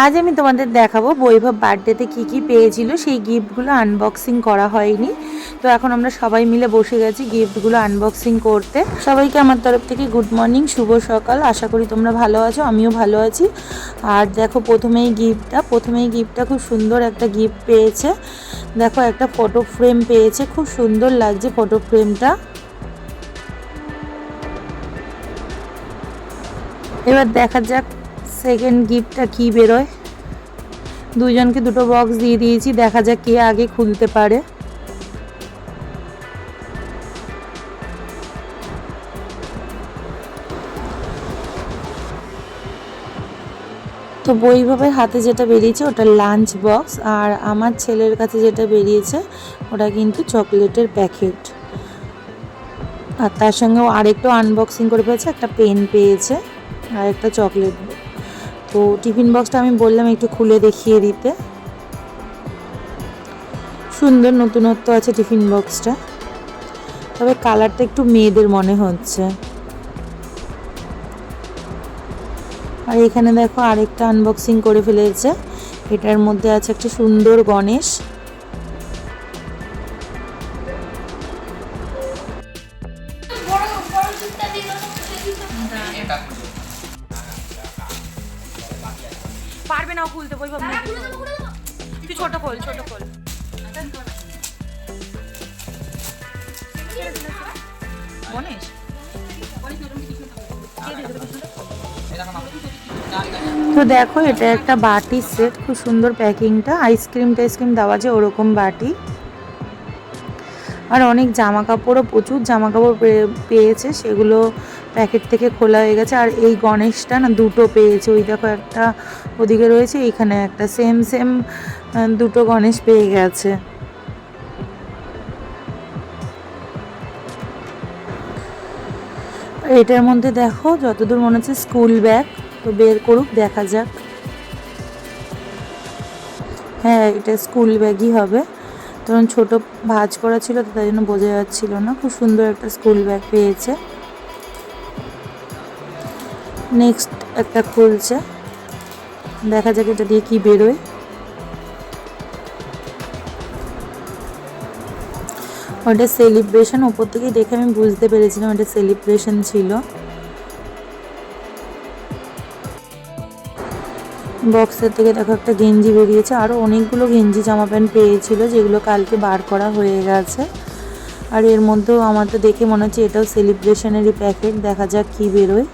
আজ আমি তোমাদের দেখাবো বৈভব বার্থডেতে কি কি পেয়েছিল। সেই গিফটগুলো আনবক্সিং করা হয়নি। তো এখন আমরা সবাই মিলে বসে গেছি গিফটগুলো আনবক্সিং করতে। সবাইকে আমার তরফ থেকে গুড মর্নিং শুভ সকাল। আশা করি তোমরা ভালো আছো, আমিও ভালো আছি। আর দেখো প্রথমেই গিফটটা প্রথমেই গিফটটা খুব সুন্দর একটা গিফট পেয়েছে। দেখো একটা ফটো ফ্রেম পেয়েছে, খুব সুন্দর লাগছে ফটো ফ্রেমটা এবার দেখা যাক সেকেন্ড গিফটটা কি বেরোয়? দুজনকে দুটো বক্স দিয়ে দিয়েছি, দেখা যাক কে আগে খুলতে পারে। তো বৈভবের হাতে যেটা বেরিয়েছে, ওটা লাঞ্চ বক্স আর আমার ছেলের কাছে যেটা বেরিয়েছে, ওটা কিন্তু চকলেটের প্যাকেট আর তার সঙ্গেও আরেকটু আনবক্সিং করে পেয়েছে একটা পেন পেয়েছে, আর একটা চকলেট তো টিফিন বক্সটা আমি বললাম একটু খুলে দেখিয়ে দিতে। সুন্দর নতুনত্ব আছে টিফিন বক্সটা। তবে কালারটা একটু মেয়েদের মনে হচ্ছে। আর এখানে দেখো আরেকটা আনবক্সিং করে ফেলেছে। এটার মধ্যে আছে একটা সুন্দর গণেশ। পারবে না খুলতে খুলে দেবো তুই ছোট খোল ছোট খোল। গণেশ তো দেখো এটা একটা বাটির সেট খুব সুন্দর প্যাকিংটা। আইসক্রিম টাইসক্রিম দেওয়া যায় ওরকম বাটি। আর অনেক জামা কাপড়ও প্রচুর জামা কাপড় পেয়েছে সেগুলো প্যাকেট থেকে খোলা হয়ে গেছে। আর এই গণেশটা না দুটো পেয়েছে। ওই দেখো একটা ওদিকে রয়েছে, এইখানে একটা। সেম সেম দুটো গণেশ পেয়ে গেছে। এটার মধ্যে দেখো, যতদূর মনে হচ্ছে স্কুল ব্যাগ। তো বের করুক, দেখা যাক। হ্যাঁ এটা স্কুল ব্যাগই হবে। তখন ছোট ভাঁজ করা ছিল, তো তাই জন্য বোঝা যাচ্ছিল না। খুব সুন্দর একটা স্কুল ব্যাগ পেয়েছে। নেক্সট একটা খুলছে। দেখা যাক এটা দিয়ে কি বেরোয়। ওটা সেলিব্রেশন ওপর থেকে দেখে আমি বুঝতে পেরেছিলাম ওটা সেলিব্রেশন ছিল। বক্সের থেকে দেখো একটা গেঞ্জি বেরিয়েছে। আরও অনেকগুলো গেঞ্জি জামা প্যান্ট পেয়েছিল, যেগুলো কালকে বার করা হয়ে গেছে। আর এর মধ্যেও আমার তো দেখে মনে হচ্ছে এটাও সেলিব্রেশনেরই প্যাকেট দেখা যাক কী বেরোয়।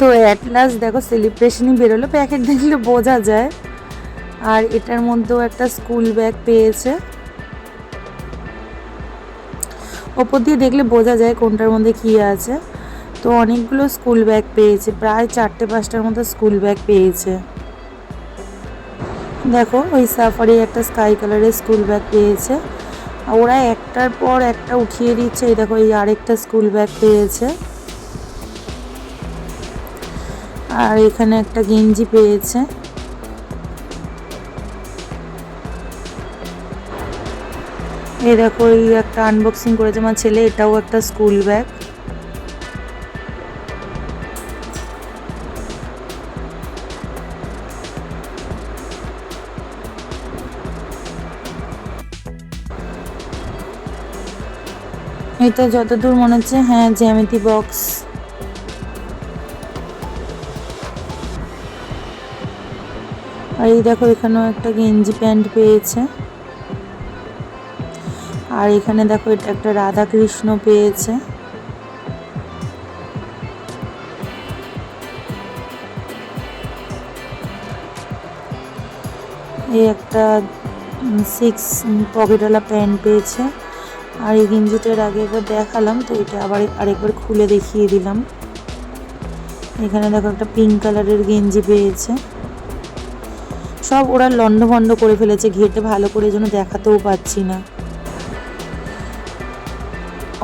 তো অ্যাট লাস্ট দেখো সেলিব্রেশনই বেরোলো। প্যাকেট দেখলে বোঝা যায়। আর এটার মধ্যেও একটা স্কুল ব্যাগ পেয়েছে। ওপর দিয়ে দেখলে বোঝা যায় কোনটার মধ্যে কী আছে। তো অনেকগুলো স্কুল ব্যাগ পেয়েছে। প্রায় চারটে পাঁচটার মতো স্কুল ব্যাগ পেয়েছে। দেখো ওই সাফারি একটা স্কাই কালারের স্কুল ব্যাগ পেয়েছে। ওরা একটার পর একটা উঠিয়ে দিচ্ছে। এই দেখো এই আরেকটা স্কুল ব্যাগ পেয়েছে। আর এখানে একটা গেঞ্জি পেয়েছে। এই দেখো, এই একটা আনবক্সিং করেছে আমার ছেলে, এটাও একটা স্কুল ব্যাগ এটা যতদূর মনে হচ্ছে হ্যাঁ জ্যামিতি বক্স আর এই দেখো এখানেও একটা গেঞ্জি প্যান্ট পেয়েছে। আর এখানে দেখো এটা একটা রাধা কৃষ্ণ পেয়েছে। এই একটা সিক্স পকেটওয়ালা প্যান্ট পেয়েছে। আর এই গেঞ্জিটার আগে একবার দেখালাম, তো এটা আবার আরেকবার খুলে দেখিয়ে দিলাম। এখানে দেখো একটা পিঙ্ক কালারের গেঞ্জি পেয়েছে। সব ওরা লন্ডভন্ড করে ফেলেছে ঘেটে ভালো করে যেন দেখাতেও পাচ্ছি না।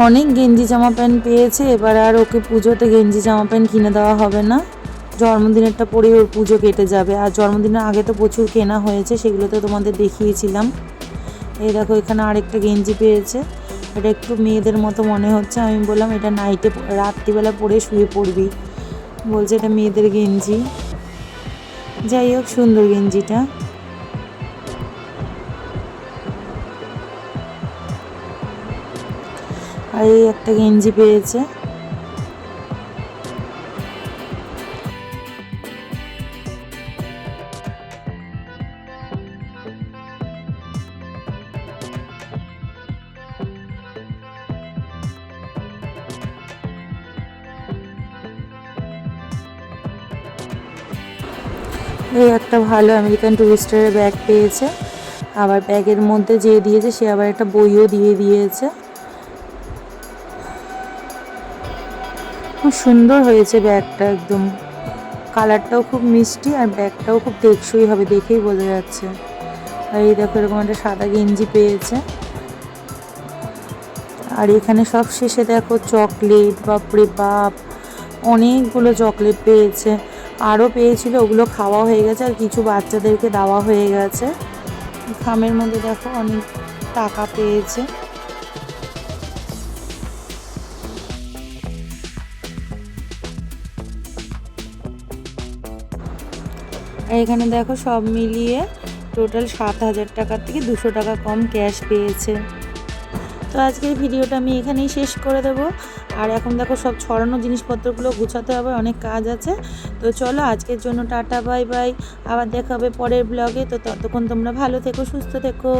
অনেক গেঞ্জি জামা প্যান্ট পেয়েছে, এবার আর ওকে পুজোতে গেঞ্জি জামা প্যান্ট কিনে দেওয়া হবে না। জন্মদিনেরটা পরে ওর পুজো কেটে যাবে, আর জন্মদিনের আগে তো প্রচুর কেনা হয়েছে সেগুলো তো তোমাদের দেখিয়েছিলাম। এই দেখো, এখানে আরেকটা গেঞ্জি পেয়েছে। এটা একটু মেয়েদের মতো মনে হচ্ছে, আমি বললাম এটা নাইটে, রাত্রিবেলা পরে শুয়ে পড়বি। বলছে এটা মেয়েদের গেঞ্জি। যাই হোক সুন্দর গেঞ্জিটা। আর এই একটা গেঞ্জি পেয়েছে। এই একটা ভালো আমেরিকান টুরিস্টারের ব্যাগ পেয়েছে। আবার ব্যাগের মধ্যে যে দিয়েছে, সে আবার একটা বইও দিয়ে দিয়েছে। খুব সুন্দর হয়েছে ব্যাগটা একদম। কালারটাও খুব মিষ্টি আর ব্যাগটাও খুব টেকসই হবে দেখেই বোঝা যাচ্ছে। আর এই দেখো, এরকম একটা সাদা গেঞ্জি পেয়েছে। আর এখানে সব শেষে দেখো চকলেট, বাপরে বাপ, অনেকগুলো চকলেট পেয়েছে। আরও পেয়েছিল, ওগুলো খাওয়া হয়ে গেছে আর কিছু বাচ্চাদেরকে দেওয়া হয়ে গেছে। খামের মধ্যে দেখো অনেক টাকা পেয়েছে। এখানে দেখো সব মিলিয়ে টোটাল সাত হাজার টাকার থেকে দুশো টাকা কম ক্যাশ পেয়েছে। তো আজকের ভিডিওটা আমি এখানেই শেষ করে দেব। আর এখন দেখো সব ছড়ানো জিনিসপত্রগুলো গুছাতে হবে, অনেক কাজ আছে। তো চলো আজকের জন্য টাটা, বাই বাই। আবার দেখা হবে পরের ব্লগে তো ততক্ষণ তোমরা ভালো থেকো, সুস্থ থেকো।